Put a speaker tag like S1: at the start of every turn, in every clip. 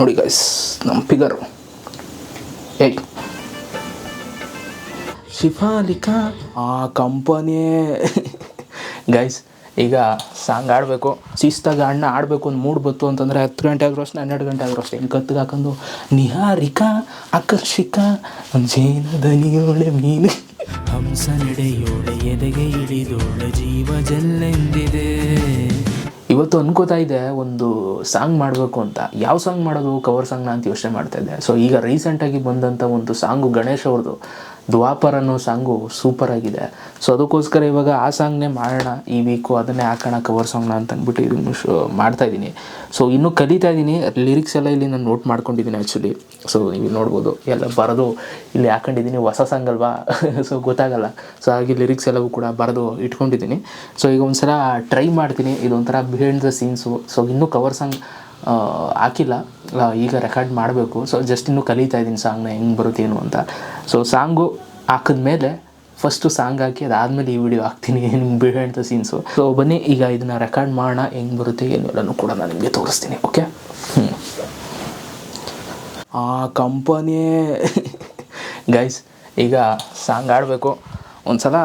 S1: ನೋಡಿ ಗೈಸ್ ನಮ್ಮ ಫಿಗರು ಏಯ್. ಶಿಫಾಲಿಕಾ. ಆ ಕಂಪನಿ ಗೈಸ್ ಈಗ ಸಾಂಗ್ ಆಡಬೇಕು ಶಿಸ್ತಾಗ ಅಣ್ಣ ಆಡಬೇಕು ಒಂದು ಮೂಡ್ ಬಂತು ಅಂತಂದರೆ ಹತ್ತು ಗಂಟೆ ಆದರೂ ಅಷ್ಟೇ ಹನ್ನೆರಡು ಗಂಟೆ ಆದರೂ ಅಷ್ಟೇ ಹಿಂಗೆ ಕತ್ತಿಗೆ ಹಾಕೊಂಡು ನಿಹಾರಿಕಾ, ಆಕರ್ಷಿಕ ಜೇನ ದನಿಯೋಳೆ ಮೀನು.
S2: ಹಂಸ ನಡೆಯೋಳೆ ಎದೆಗೆ ಇಳಿದೋಳೆ, ಜೀವ ಜಲ್ಲೆಂದಿದೆ.
S1: ಇವತ್ತು ಅನ್ಕೋತಾ ಇದೆ, ಒಂದು ಸಾಂಗ್ ಮಾಡಬೇಕು ಅಂತ. ಯಾವ ಸಾಂಗ್ ಮಾಡೋದು ಕವರ್ ಸಾಂಗ್ನ ಅಂತ ಯೋಚನೆ ಮಾಡ್ತಾ ಇದ್ದೆ. ಸೊ ಈಗ ರೀಸೆಂಟಾಗಿ ಬಂದಂಥ ಒಂದು ಸಾಂಗು ಗಣೇಶ್ ಅವ್ರದ್ದು ದ್ವಾಪರ್ ಅನ್ನೋ ಸಾಂಗು ಸೂಪರ್ ಆಗಿದೆ. ಸೊ ಅದಕ್ಕೋಸ್ಕರ ಇವಾಗ ಆ ಸಾಂಗ್ನೇ ಮಾಡೋಣ, ಈ ವೀಕು ಅದನ್ನೇ ಹಾಕೋಣ ಕವರ್ ಸಾಂಗ್ನ ಅಂತ ಅಂದ್ಬಿಟ್ಟು ಇದನ್ನು ಶೋ, ಮಾಡ್ತಾ ಇದ್ದೀನಿ. ಸೊ ಇನ್ನೂ ಕಲಿತಾ ಇದ್ದೀನಿ ಲಿರಿಕ್ಸ್ ಎಲ್ಲ ಇಲ್ಲಿ ನಾನು ನೋಟ್ ಮಾಡ್ಕೊಂಡಿದ್ದೀನಿ ಆ್ಯಕ್ಚುಲಿ ಸೊ ನೀವು ನೋಡ್ಬೋದು, ಎಲ್ಲ ಬರೆದು ಇಲ್ಲಿ ಹಾಕೊಂಡಿದ್ದೀನಿ, ಹೊಸ ಸಾಂಗ್ ಅಲ್ವಾ ಸೊ ಗೊತ್ತಾಗಲ್ಲ. ಸೊ ಹಾಗೆ ಲಿರಿಕ್ಸ್ ಎಲ್ಲವೂ ಕೂಡ ಬರೆದು ಇಟ್ಕೊಂಡಿದ್ದೀನಿ. ಸೊ ಈಗ ಒಂದ್ಸಲ ಟ್ರೈ ಮಾಡ್ತೀನಿ, ಇದೊಂಥರ ಬಿಹೈಂಡ್ ದ ಸೀನ್ಸು ಸೊ ಇನ್ನೂ ಕವರ್ ಸಾಂಗ್ ಹಾಕಿಲ್ಲ. ಈಗ ರೆಕಾರ್ಡ್ ಮಾಡಬೇಕು. ಸೊ ಜಸ್ಟ್ ಇನ್ನೂ ಕಲಿತಾ ಇದ್ದೀನಿ ಸಾಂಗ್ನ ಹೆಂಗೆ ಬರುತ್ತೆ ಏನು ಅಂತ. ಸೊ ಸಾಂಗು ಹಾಕಿದ್ಮೇಲೆ ಫಸ್ಟು ಸಾಂಗ್ ಹಾಕಿ ಅದಾದಮೇಲೆ ಈ ವಿಡಿಯೋ ಹಾಕ್ತೀನಿ. ನಿಮ್ಗೆ ಬಿಹೈಂಡ್ ಸೀನ್ಸು ಸೊ ಬನ್ನಿ, ಈಗ ಇದನ್ನು ರೆಕಾರ್ಡ್ ಮಾಡೋಣ, ಹೆಂಗೆ ಬರುತ್ತೆ ಏನು ಎಲ್ಲನೂ ಕೂಡ ನಾನು ನಿಮಗೆ ತೋರಿಸ್ತೀನಿ ಓಕೆ ಆ ಕಂಪನಿ ಗೈಸ್ ಈಗ ಸಾಂಗ್ ಆಡಬೇಕು ಒಂದು ಸಲ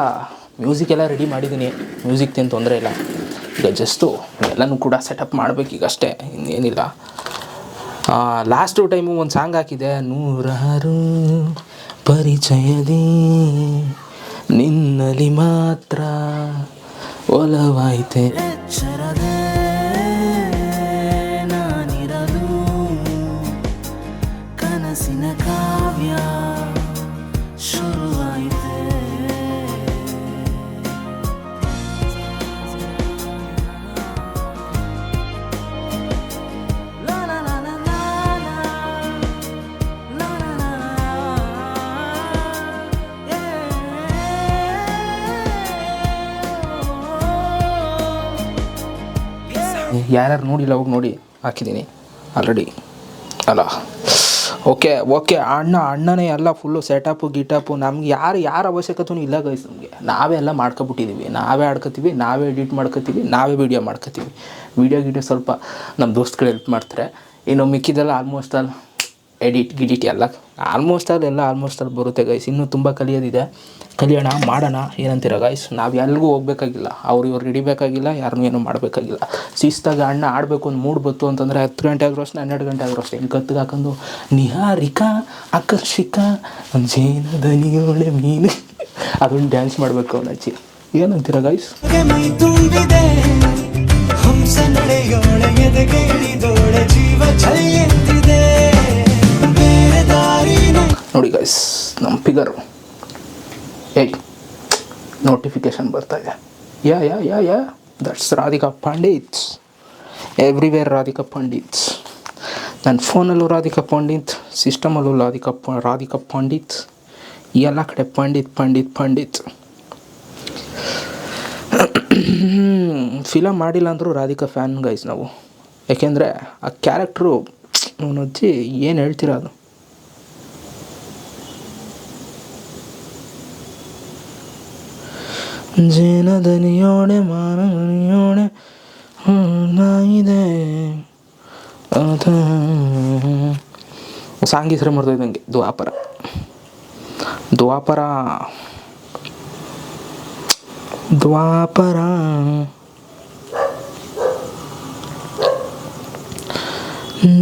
S1: ಮ್ಯೂಸಿಕ್ ಎಲ್ಲ ರೆಡಿ ಮಾಡಿದ್ದೀನಿ. ಮ್ಯೂಸಿಕ್ ತೊಂದರೆ ಇಲ್ಲ. ಈಗ ಜಸ್ಟು ಎಲ್ಲನೂ ಕೂಡ ಸೆಟಪ್ ಮಾಡಬೇಕು ಈಗ ಅಷ್ಟೇ, ಇನ್ನೇನಿಲ್ಲ. ಲಾಸ್ಟು ಟೈಮು ಒಂದು ಸಾಂಗ್ ಹಾಕಿದೆ, ನೂರಾರು ಪರಿಚಯದಿ, ನಿನ್ನಲ್ಲಿ ಮಾತ್ರ ಒಲವಾಯ್ತೆ. ಯಾರ್ಯಾರು ನೋಡಿಲ್ಲ ಹೋಗಿ ನೋಡಿ ಹಾಕಿದ್ದೀನಿ ಆಲ್ರೆಡಿ ಅಲ್ಲ ಓಕೆ ಓಕೆ ಅಣ್ಣ, ಅಣ್ಣನೇ ಎಲ್ಲ ಫುಲ್ಲು ಸೆಟಪು ಗಿಟಪ್ಪು ನಮ್ಗೆ ಯಾರು, ಯಾರ ಅವಶ್ಯಕತೆಯೂ ಇಲ್ಲ ಗೈಸ್ ನಮಗೆ. ನಾವೇ ಎಲ್ಲ ಮಾಡ್ಕೊಬಿಟ್ಟಿದ್ದೀವಿ ನಾವೇ ಆಡ್ಕೊತೀವಿ, ನಾವೇ ಎಡಿಟ್ ಮಾಡ್ಕೊತೀವಿ, ನಾವೇ ವೀಡಿಯೋ ಮಾಡ್ಕೊತೀವಿ. ವೀಡಿಯೋ ಗಿಡಿಯೋ ಸ್ವಲ್ಪ ನಮ್ಮ ದೋಸ್ತ್ಗಳು ಹೆಲ್ಪ್ ಮಾಡ್ತಾರೆ. ಇನ್ನು ಮಿಕ್ಕಿದೆಲ್ಲ ಆಲ್ಮೋಸ್ಟ್ ಆಲ್ ಎಡಿಟ್ ಗಿಡಿಟ್ ಎಲ್ಲ. ಆಲ್ಮೋಸ್ಟ್ ಆಲ್ ಎಲ್ಲ ಆಲ್ಮೋಸ್ಟ್ ಆಲ್ ಬರುತ್ತೆ ಗೈಸ್ ಇನ್ನೂ ತುಂಬ ಕಲಿಯೋದಿದೆ. ಕಲಿಯೋಣ, ಮಾಡೋಣ, ಏನಂತೀರ ಗೈಸ್ ನಾವು ಎಲ್ಲಿಗೂ ಹೋಗ್ಬೇಕಾಗಿಲ್ಲ. ಅವ್ರು ಇವ್ರು ಹಿಡಿಬೇಕಾಗಿಲ್ಲ ಯಾರನ್ನೂ ಏನೂ ಮಾಡಬೇಕಾಗಿಲ್ಲ. ಶಿಸ್ತಾಗ ಅಣ್ಣ ಆಡಬೇಕು ಒಂದು ಮೂಡ್ ಬಂತು ಅಂತಂದರೆ ಹತ್ತು ಗಂಟೆ ಆಗಿರೋ ಅಷ್ಟೇ, ಹನ್ನೆರಡು ಗಂಟೆ ಆದ್ರೂ ಅಷ್ಟೇ. ಹಿಂಗೆ ಕತ್ತಿಗೆ ಹಾಕೊಂಡು, ನಿಹಾರಿಕಾ, ಆಕರ್ಷಿಕ ಜೇನು ದನಿಯೋಳೆ ಮೀನು. ಅದೊಂದು ಡ್ಯಾನ್ಸ್ ಮಾಡಬೇಕು ಅವನಚ್ಚಿ ಏನಂತೀರ
S2: ಗೈಸ್ಗೆ ಮೈ ಹಂಸ ನಡೆಯೋಳೆ ಜೀವ
S1: ನೋಡಿ ಗೈಸ್ ನಮ್ಮ ಫಿಗರು ಏಯ್ ನೋಟಿಫಿಕೇಶನ್ ಬರ್ತಾ ಇದೆ. Yeah yeah yeah yeah? That's Radhika Pandit everywhere Radhika Pandit ನನ್ನ ಫೋನಲ್ಲೂ ರಾಧಿಕಾ ಪಂಡಿತ್ ಸಿಸ್ಟಮಲ್ಲೂ ರಾಧಿಕಾ ಪ ರಾಧಿಕಾ ಪಂಡಿತ್ ಎಲ್ಲ ಕಡೆ ಪಂಡಿತ್ ಪಂಡಿತ್ ಪಂಡಿತ್ ಫಿಲಮ್ ಮಾಡಿಲ್ಲ ಅಂದರೂ ರಾಧಿಕಾ ಫ್ಯಾನ್ ಗೈಸ್ ನಾವು. ಯಾಕೆಂದರೆ ಆ ಕ್ಯಾರೆಕ್ಟ್ರು ಅವನಜ್ಜಿ ಏನು ಹೇಳ್ತೀರ ಅದು? ನಾಯಿದೆ ಅದ. ಸಾಂಗ್ ಹೆಸರು ಮರ್ತೋಯ್ದಂಗೆ ದ್ವಾಪರ. ದ್ವಾಪರ. ದ್ವಾಪರ.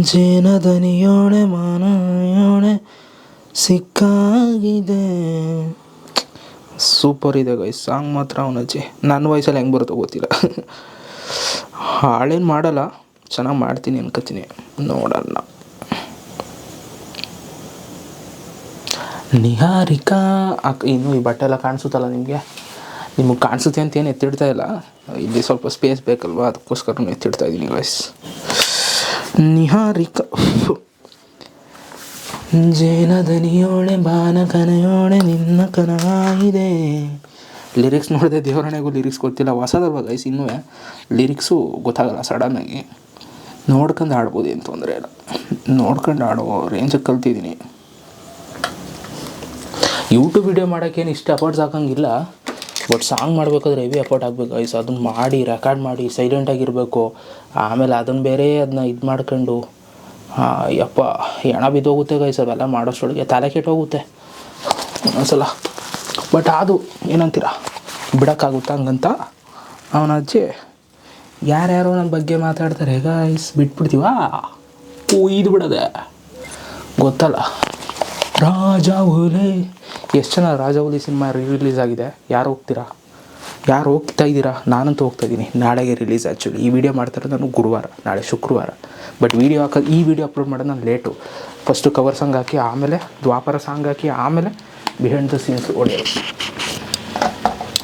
S1: ಜೇನದನಿಯೋಡೆ ಮಾನ ಸಿಕ್ಕಾಗಿದೆ. ಸೂಪರ್ ಇದೆ ಗೈಸ್ ಸಾಂಗ್ ಮಾತ್ರ ಅವನಜ್ಜಿ ನನ್ನ ವಯಸ್ಸಲ್ಲಿ ಹೆಂಗೆ ಬರುತ್ತೋ ಗೊತ್ತಿಲ್ಲ. ಹಾಳೇನು ಮಾಡಲ್ಲ. ಚೆನ್ನಾಗಿ ಮಾಡ್ತೀನಿ ಅನ್ಕೋತೀನಿ. ನೋಡೋಣ ನಿಹಾರಿಕಾ ಇನ್ನು ಈ ಬಟ್ಟೆ ಎಲ್ಲ ಕಾಣಿಸುತ್ತಲ್ಲ ನಿಮಗೆ? ನಿಮಗೆ ಕಾಣಿಸುತ್ತೆ ಅಂತ ಏನು ಎತ್ತಿಡ್ತಾ ಇಲ್ಲ? ಇಲ್ಲಿ ಸ್ವಲ್ಪ ಸ್ಪೇಸ್ ಬೇಕಲ್ವಾ? ಅದಕ್ಕೋಸ್ಕರ ಎತ್ತಿಡ್ತಾ ಇದ್ದೀನಿ ಗೈಸ್ ನಿಹಾರಿಕಾ. ಜೇನದನಿಯೋಳೆ ಬಾನ ಕನೆಯೋಳೆ ನಿನ್ನ ಕನವಾಗಿದೆ. ಲಿರಿಕ್ಸ್ ನೋಡಿದೆ ದೇವರಣೆಗೂ ಲಿರಿಕ್ಸ್ ಗೊತ್ತಿಲ್ಲ. ಹೊಸದಲ್ವ ಗೈಸ್ ಇನ್ನೂ ಲಿರಿಕ್ಸು ಗೊತ್ತಾಗಲ್ಲ ಸಡನ್ನಾಗಿ ನೋಡ್ಕೊಂಡು ಆಡ್ಬೋದು ಏನು ತೊಂದರೆ ಇಲ್ಲ. ನೋಡ್ಕೊಂಡು ಆಡೋ ರೇಂಜಿಗೆ ಕಲ್ತಿದ್ದೀನಿ. ಯೂಟ್ಯೂಬ್ ವಿಡಿಯೋ ಮಾಡೋಕ್ಕೇನು ಇಷ್ಟು? ಎಫರ್ಟ್ಸ್ ಹಾಕೋಂಗಿಲ್ಲ. ಬಟ್ ಸಾಂಗ್ ಮಾಡಬೇಕಾದ್ರೆ ಹೆವಿ ಎಫರ್ಟ್ ಆಗಬೇಕು ಗೈಸ್ ಅದನ್ನು ಮಾಡಿ ರೆಕಾರ್ಡ್ ಮಾಡಿ ಸೈಲೆಂಟಾಗಿರಬೇಕು ಆಮೇಲೆ ಅದನ್ನು ಬೇರೆ ಅದನ್ನ ಇದು ಮಾಡ್ಕೊಂಡು ಯಪ್ಪ ಹೆಣ ಬಿದ್ದೋಗುತ್ತೆ ಗೈಸ್ ಅವೆಲ್ಲ ಮಾಡೋಷ್ಟೊಳಗೆ ತಲೆ ಕೆಟ್ಟೋಗುತ್ತೆ. ಒಂದೊಂದ್ಸಲ ಬಟ್ ಅದು ಏನಂತೀರ? ಬಿಡೋಕ್ಕಾಗುತ್ತಾ ಹಂಗಂತ? ಅವನ ಅಜ್ಜಿ, ಯಾರ್ಯಾರೋ ನನ್ನ ಬಗ್ಗೆ ಮಾತಾಡ್ತಾರೆ ಗೈಸ್ ಬಿಟ್ಬಿಡ್ತೀವ? ಇದು ಬಿಡೋದೆ. ಗೊತ್ತಲ್ಲ. ರಾಜಾಹುಲಿ ಎಷ್ಟು ಜನ ರಾಜಾಹುಲಿ ಸಿನಿಮಾ ರಿಲೀಸ್ ಆಗಿದೆ. ಯಾರು ಹೋಗ್ತೀರಾ? ಯಾರು ಹೋಗ್ತಾ ಇದ್ದೀರಾ? ನಾನಂತೂ ಹೋಗ್ತಾ ಇದ್ದೀನಿ. ನಾಳೆಗೆ ರಿಲೀಸ್ ಆ್ಯಕ್ಚುಲಿ ಈ ವಿಡಿಯೋ ಮಾಡ್ತಾರೆ ನಾನು ಗುರುವಾರ, ನಾಳೆ ಶುಕ್ರವಾರ. ಬಟ್ ವೀಡಿಯೋ ಹಾಕೋದು ಈ ವಿಡಿಯೋ ಅಪ್ಲೋಡ್ ಮಾಡೋದು ನಾನು ಲೇಟು ಫಸ್ಟು ಕವರ್ ಸಾಂಗ್ ಹಾಕಿ, ಆಮೇಲೆ ದ್ವಾಪರ ಸಾಂಗ್ ಹಾಕಿ, ಆಮೇಲೆ ಬಿಹೈಂಡ್ ದ ಸೀನ್ಸ್ ಹೊಡೆಯೋದು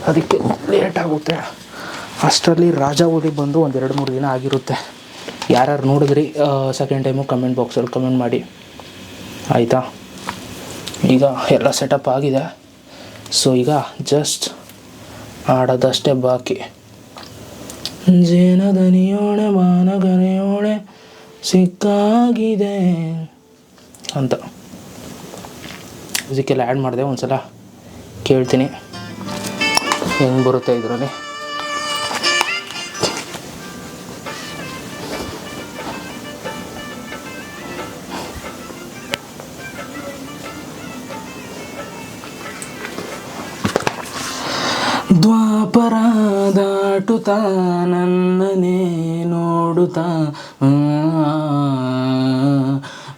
S1: ಅದಕ್ಕೆ ಲೇಟ್ ಆಗುತ್ತೆ. ಅಷ್ಟರಲ್ಲಿ ರಾಜ ಓದಿ ಬಂದು ಒಂದು ಎರಡು ಮೂರು ದಿನ ಆಗಿರುತ್ತೆ. ಯಾರ್ಯಾರು ನೋಡಿದ್ರಿ ಸೆಕೆಂಡ್ ಟೈಮು ಕಮೆಂಟ್ ಬಾಕ್ಸಲ್ಲಿ ಕಮೆಂಟ್ ಮಾಡಿ? ಆಯಿತಾ? ಈಗ ಎಲ್ಲ ಸೆಟಪ್ ಆಗಿದೆ. ಸೊ ಈಗ ಜಸ್ಟ್ ಆಡೋದಷ್ಟೇ ಬಾಕಿ. ಜೇನದನಿಯೋಳೆ ಮಾನಗನೆಯೋಳೆ ಸಿಕ್ಕಾಗಿದೆ. ಅಂತ. ಇದಕ್ಕೆಲ್ಲ ಆ್ಯಡ್ ಮಾಡಿದೆ ಒಂದು ಸಲ ಕೇಳ್ತೀನಿ. ಹೆಂಗೆ ಬರುತ್ತೆ ಇದರಲ್ಲಿ? ದ್ವಾಪರ ದಾಟುತ್ತಾ ನನ್ನನೇ ನೋಡುತ್ತಾ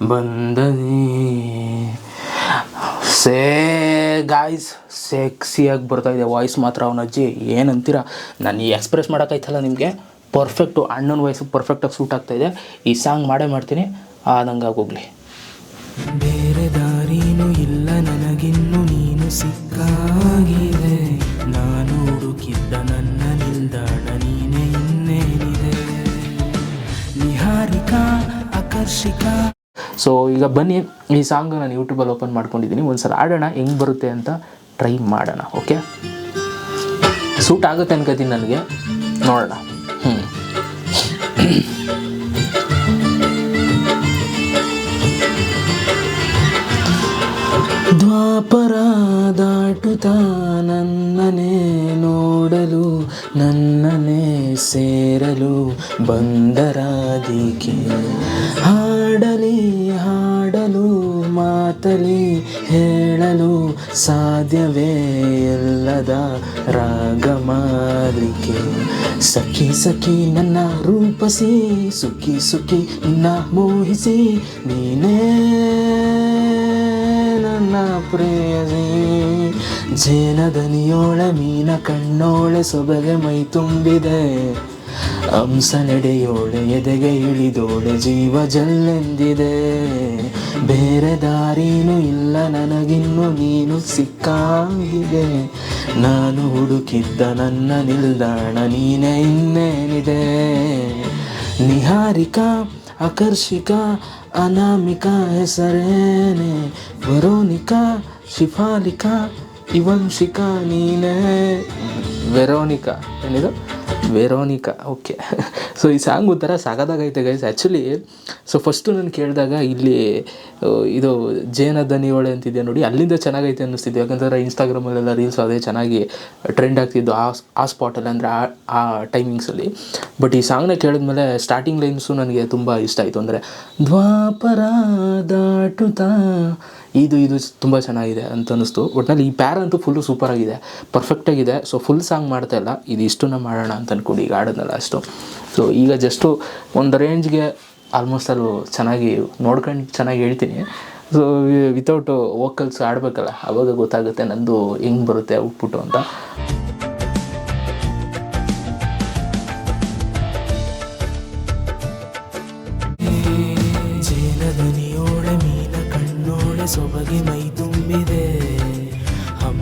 S1: ಬಂದನೇ. ಸೇ ಗಾಯ್ಸ್ ಸೆಕ್ಸಿಯಾಗಿ ಬರ್ತಾ ಇದೆ ವಾಯ್ಸ್ ಮಾತ್ರ ಅವನ ಅಜ್ಜಿ. ಏನಂತೀರ? ನಾನು ಎಕ್ಸ್ಪ್ರೆಸ್ ಮಾಡೋಕ್ಕಾಯ್ತಲ್ಲ ನಿಮಗೆ? ಪರ್ಫೆಕ್ಟು ಅಣ್ಣನ ವಾಯ್ಸು ಪರ್ಫೆಕ್ಟಾಗಿ ಸೂಟ್ ಆಗ್ತಾ ಇದೆ. ಈ ಸಾಂಗ್ ಮಾಡೇ ಮಾಡ್ತೀನಿ. ಆದಂಗೆ ಹೋಗ್ಲಿ
S3: ಬೇರೆ ದಾರಿನೂ ಇಲ್ಲ, ನನಗಿನ್ನು ನೀನು ಸಿಕ್ಕಾಗಿದೆ ಆಕರ್ಷಿಕಾ
S1: ಸೊ ಈಗ ಬನ್ನಿ ಈ ಸಾಂಗ್ ನಾನು ಯೂಟ್ಯೂಬಲ್ಲಿ ಓಪನ್ ಮಾಡ್ಕೊಂಡಿದ್ದೀನಿ. ಒಂದ್ಸಲ ಆಡೋಣ ಹೆಂಗೆ ಬರುತ್ತೆ ಅಂತ ಟ್ರೈ ಮಾಡೋಣ ಓಕೆ ಸೂಟ್ ಆಗುತ್ತೆ ಅನ್ಕೋತೀನಿ ನನಗೆ. ನೋಡೋಣ. ಹ್ಞೂ
S3: ದ್ವಾಪರ ದಾಟುತ್ತಾ ನನ್ನನೇ ನೋಡಲು ನನ್ನನೇ ಸೇರಲು ಬಂದರಾದಿಕೆ ಹಾಡಲಿ, ಹಾಡಲು, ಮಾತಲಿ, ಹೇಳಲು ಸಾಧ್ಯವೇ ಇಲ್ಲದ ರಾಗಮಾಲಿಕೆ ಸಖಿ ಸಖಿ, ನನ್ನ ರೂಪಸಿ, ಸುಖಿ ಸುಖಿ, ನಿನ್ನ ಮೋಹಿಸಿ, ನೀನೇ ನನ್ನ ಪ್ರೇಯಸಿ ಜೇನದನಿಯೋಳೆ ಮೀನ ಕಣ್ಣೋಳೆ ಸೊಬಗೆ ಮೈ ತುಂಬಿದೆ. ಅಂಸ ನಡೆಯೋಳೆ ಎದೆಗೆ ಇಳಿದೋಳೆ ಜೀವ ಜಲ್ಲೆಂದಿದೆ. ಬೇರೆ ದಾರಿನೂ ಇಲ್ಲ, ನನಗಿನ್ನು ನೀನು ಸಿಕ್ಕಾಗಿದೆ. ನಾನು ಹುಡುಕಿದ್ದ ನನ್ನ ನಿಲ್ದಾಣ, ನೀನೇ ಇನ್ನೇನಿದೆ. ನಿಹಾರಿಕಾ, ಆಕರ್ಷಿಕಾ, ಅನಾಮಿಕಾ ಹೆಸರೇನೆ. ವೆರೋನಿಕಾ, ಶಿಫಾಲಿಕಾ, ಇವಂಶಿಕಾ, ನೀನೇ.
S1: ವೆರೋನಿಕಾ, ಏನಿದು? Veronica, okay. ಸೊ ಈ ಸಾಂಗ್ ಒಂಥರ ಸಾಗದಾಗೈತೆ ಗೈಸ್ ಆ್ಯಕ್ಚುಲಿ ಸೊ ಫಸ್ಟು ನಾನು ಕೇಳಿದಾಗ ಇಲ್ಲಿ ಇದು ಜೇನ ದನಿಯೋಳೆ ಅಂತಿದೆ ನೋಡಿ, ಅಲ್ಲಿಂದ ಚೆನ್ನಾಗೈತೆ ಅನ್ನಿಸ್ತಿದ್ದು ಯಾಕಂದರೆ ಇನ್ಸ್ಟಾಗ್ರಾಮಲ್ಲೆಲ್ಲ ರೀಲ್ಸ್ ಅದೇ ಚೆನ್ನಾಗಿ ಟ್ರೆಂಡ್ ಆಗ್ತಿದ್ದು ಆ ಆ ಸ್ಪಾಟಲ್ಲಿ ಅಂದರೆ ಆ ಆ ಟೈಮಿಂಗ್ಸಲ್ಲಿ ಬಟ್ ಈ ಸಾಂಗ್ನ ಕೇಳಿದ್ಮೇಲೆ ಸ್ಟಾರ್ಟಿಂಗ್ ಲೈನ್ಸು ನನಗೆ ತುಂಬ ಇಷ್ಟ ಆಯಿತು. ಅಂದರೆ ದ್ವಾಪರ ದಾಟುತ್ತಾ ಇದು ಇದು ತುಂಬ ಚೆನ್ನಾಗಿದೆ ಅಂತ ಅನ್ನಿಸ್ತು. ಒಟ್ನಲ್ಲಿ ಈ ಪ್ಯಾರ ಅಂತೂ ಫುಲ್ಲು ಸೂಪರಾಗಿದೆ ಪರ್ಫೆಕ್ಟಾಗಿದೆ ಸೊ ಫುಲ್ ಸಾಂಗ್ ಮಾಡ್ತಾ ಇಲ್ಲ. ಇದು ಇಷ್ಟನ್ನ ಮಾಡೋಣ ಅಂತ ಅಂದ್ಕೊಂಡು ಈಗ ಆಡೋದಲ್ಲ ಅಷ್ಟು. ಸೊ ಈಗ ಜಸ್ಟು ಒಂದು ರೇಂಜ್ಗೆ ಆಲ್ಮೋಸ್ಟ್ ಅದು ಚೆನ್ನಾಗಿ ನೋಡ್ಕೊಂಡು ಚೆನ್ನಾಗಿ ಹೇಳ್ತೀನಿ. ಸೊ ವಿತೌಟ್ ವೋಕಲ್ಸ್ ಆಡಬೇಕಲ್ಲ ಆವಾಗ ಗೊತ್ತಾಗುತ್ತೆ ನಂದು ಹೆಂಗೆ ಬರುತ್ತೆ ಔಟ್ಪುಟ್ಟು ಅಂತ.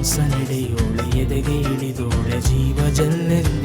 S3: ಹಂಸ ನಡೆಯೋಳೆ ಎದೆಗೆ ಇಳಿದೋಳೆ ಜೀವ ಜಲ್ಲೆಂದಿದೆ